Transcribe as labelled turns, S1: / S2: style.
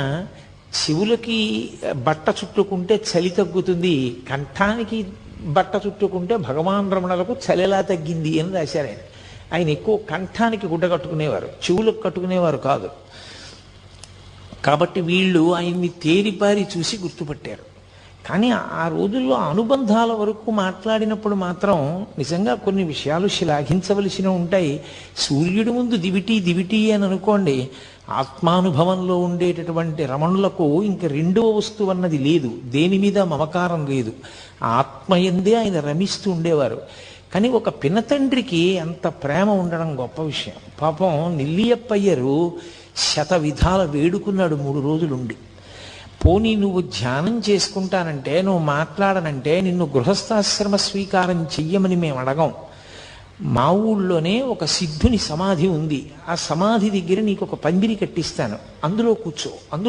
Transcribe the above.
S1: చెవులకి బట్ట చుట్టుకుంటే చలి తగ్గుతుంది కంఠానికి బట్ట చుట్టుకుంటే భగవాన్ రమణలకు చలిలా తగ్గింది అని రాశారు ఆయన. ఆయన ఎక్కువ కంఠానికి గుడ్డ కట్టుకునేవారు చెవులకు కట్టుకునేవారు కాదు. కాబట్టి వీళ్ళు ఆయన్ని తేరిపారి చూసి గుర్తుపట్టారు. కానీ ఆ రోజుల్లో అనుబంధాల వరకు మాట్లాడినప్పుడు మాత్రం నిజంగా కొన్ని విషయాలు శ్లాఘించవలసిన ఉంటాయి. సూర్యుడి ముందు దివిటి దివిటి అని అనుకోండి ఆత్మానుభవంలో ఉండేటటువంటి రమణులకు ఇంక రెండవ వస్తువు అన్నది లేదు. దేని మీద మమకారం లేదు. ఆత్మయందే ఆయన రమిస్తూ ఉండేవారు. కానీ ఒక పినతండ్రికి అంత ప్రేమ ఉండడం గొప్ప విషయం. పాపం నిల్లియప్పయ్యరు శత విధాల వేడుకున్నాడు మూడు రోజులుండి. పోనీ నువ్వు ధ్యానం చేసుకుంటానంటే నువ్వు మాట్లాడనంటే నిన్ను గృహస్థాశ్రమ స్వీకారం చెయ్యమని మేము అడగం మా ఊళ్ళోనే ఒక సిద్ధుని సమాధి ఉంది. ఆ సమాధి దగ్గర నీకు ఒక పందిరి కట్టిస్తాను. అందులో కూర్చో. అందులో